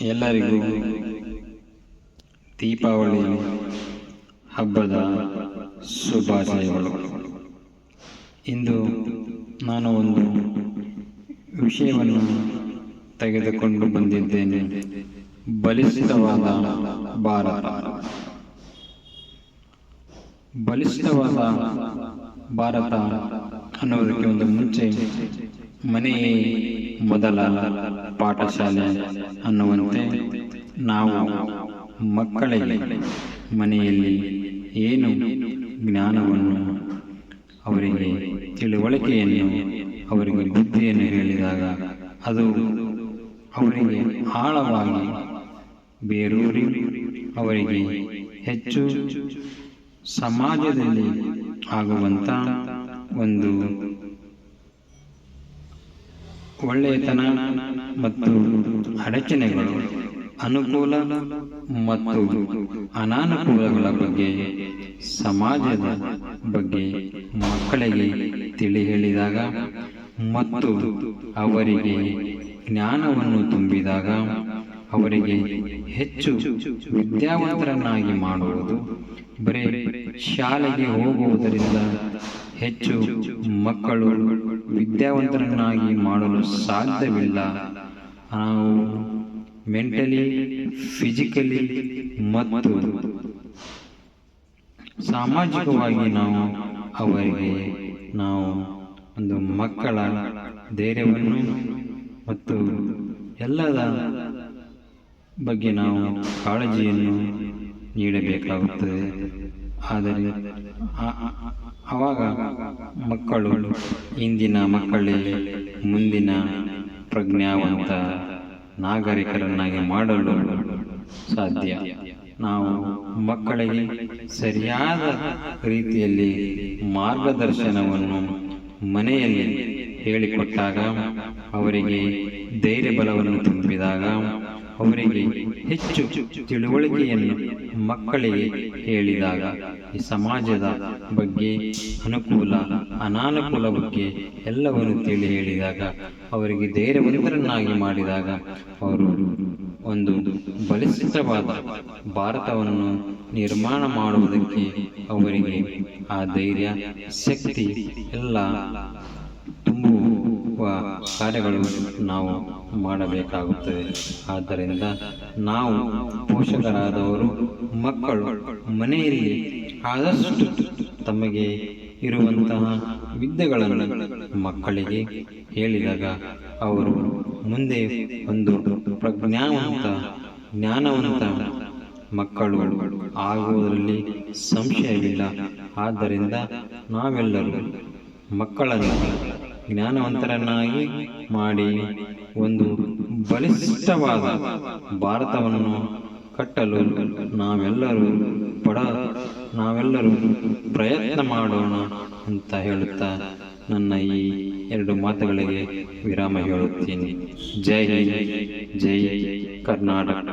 ಎಲ್ಲರಿಗೂ ದೀಪಾವಳಿ ಹಬ್ಬದ ಶುಭಾಶಯಗಳು. ಇಂದು ನಾನು ಒಂದು ವಿಷಯವನ್ನು ತೆಗೆದುಕೊಂಡು ಬಂದಿದ್ದೇನೆ. ಬಲಿಷ್ಠವಾದ ಭಾರತ. ಬಲಿಷ್ಠವಾದ ಭಾರತ ಅನ್ನೋದಕ್ಕೆ ಒಂದು ಮುಂಚೆ ಮನೆಯೇ ಮೊದಲ ಪಾಠಶಾಲೆ ಅನ್ನುವಂತೆ ನಾವು ಮಕ್ಕಳಿಗೆ ಮನೆಯಲ್ಲಿ ಏನು ಜ್ಞಾನವನ್ನು ಅವರಿಗೆ ತಿಳುವಳಿಕೆಯನ್ನು ಅವರಿಗೆ ಬುದ್ಧಿಯನ್ನು ಹೇಳಿದಾಗ ಅದು ಅವರಿಗೆ ಆಳವಾಗಿ ಬೇರೂರಿ ಅವರಿಗೆ ಹೆಚ್ಚು ಸಮಾಜದಲ್ಲಿ ಆಗುವಂಥ ಒಂದು ಒಳ್ಳೆಯತನ ಮತ್ತು ಅಡಚಣೆಗಳು ಅನುಕೂಲ ಮತ್ತು ಅನಾನುಕೂಲಗಳ ಬಗ್ಗೆ ಸಮಾಜದ ಬಗ್ಗೆ ಮಕ್ಕಳಿಗೆ ತಿಳಿ ಹೇಳಿದಾಗ ಮತ್ತು ಅವರಿಗೆ ಜ್ಞಾನವನ್ನು ತುಂಬಿದಾಗ ಅವರಿಗೆ ಹೆಚ್ಚು ವಿದ್ಯಾವಂತರನ್ನಾಗಿ ಮಾಡುವುದು ಬರೀ ಶಾಲೆಗೆ ಹೋಗುವುದರಿಂದ ಹೆಚ್ಚು ಮಕ್ಕಳು ವಿದ್ಯಾವಂತರನ್ನಾಗಿ ಮಾಡಲು ಸಾಧ್ಯವಿಲ್ಲ. ನಾವು ಮೆಂಟಲಿ, ಫಿಸಿಕಲಿ ಮತ್ತು ಸಾಮಾಜಿಕವಾಗಿ ನಾವು ಅವರಿಗೆ ನಾವು ಒಂದು ಮಕ್ಕಳ ಧೈರ್ಯವನ್ನು ಮತ್ತು ಎಲ್ಲದ ಬಗ್ಗೆ ನಾವು ಕಾಳಜಿಯನ್ನು ನೀಡಬೇಕಾಗುತ್ತದೆ. ಆದರೆ ಆವಾಗ ಮಕ್ಕಳು ಇಂದಿನ ಮಕ್ಕಳೇ ಮುಂದಿನ ಪ್ರಜ್ಞಾವಂತ ನಾಗರಿಕರನ್ನಾಗಿ ಮಾಡಲು ಸಾಧ್ಯ. ನಾವು ಮಕ್ಕಳಿಗೆ ಸರಿಯಾದ ರೀತಿಯಲ್ಲಿ ಮಾರ್ಗದರ್ಶನವನ್ನು ಮನೆಯಲ್ಲಿ ಹೇಳಿಕೊಟ್ಟಾಗ ಅವರಿಗೆ ಧೈರ್ಯ ಬಲವನ್ನು ತುಂಬಿದಾಗ ಅವರಿಗೆ ಹೆಚ್ಚು ತಿಳುವಳಿಕೆಯನ್ನು ಮಕ್ಕಳಿಗೆ ಹೇಳಿದಾಗ ಈ ಸಮಾಜದ ಬಗ್ಗೆ ಅನುಕೂಲ ಅನಾನುಕೂಲ ಬಗ್ಗೆ ಎಲ್ಲವನ್ನು ತಿಳಿ ಹೇಳಿದಾಗ, ಅವರಿಗೆ ಧೈರ್ಯವಂತರನ್ನಾಗಿ ಮಾಡಿದಾಗ ಅವರು ಒಂದು ಬಲಿಷ್ಠವಾದ ಭಾರತವನ್ನು ನಿರ್ಮಾಣ ಮಾಡುವುದಕ್ಕೆ ಅವರಿಗೆ ಆ ಧೈರ್ಯ, ಶಕ್ತಿ ಎಲ್ಲ ತುಂಬುವ ಕಾರ್ಯಗಳು ನಾವು ಮಾಡಬೇಕಾಗುತ್ತದೆ. ಆದ್ದರಿಂದ ನಾವು ಪೋಷಕರಾದವರು, ಮಕ್ಕಳು, ಮನೆಯಲ್ಲಿ ಆದಷ್ಟು ತಮಗೆ ಇರುವಂತಹ ವಿದ್ಯೆಗಳನ್ನು ಮಕ್ಕಳಿಗೆ ಹೇಳಿದಾಗ ಅವರು ಮುಂದೆ ಒಂದು ಪ್ರಜ್ಞಾವಂತ, ಜ್ಞಾನವಂತ ಮಕ್ಕಳು ಆಗುವುದರಲ್ಲಿ ಸಂಶಯವಿಲ್ಲ. ಆದ್ದರಿಂದ ನಾವೆಲ್ಲರೂ ಮಕ್ಕಳನ್ನು ಜ್ಞಾನವಂತರನ್ನಾಗಿ ಮಾಡಿ ಒಂದು ಬಲಿಷ್ಠವಾದ ಭಾರತವನ್ನು ಕಟ್ಟಲು ನಾವೆಲ್ಲರೂ ಪಡ, ನಾವೆಲ್ಲರೂ ಪ್ರಯತ್ನ ಮಾಡೋಣ ಅಂತ ಹೇಳುತ್ತಾ ನನ್ನ ಈ ಎರಡು ಮಾತುಗಳಿಗೆ ವಿರಾಮ ಹೇಳುತ್ತೀನಿ. ಜೈ ಜೈ ಕರ್ನಾಟಕ.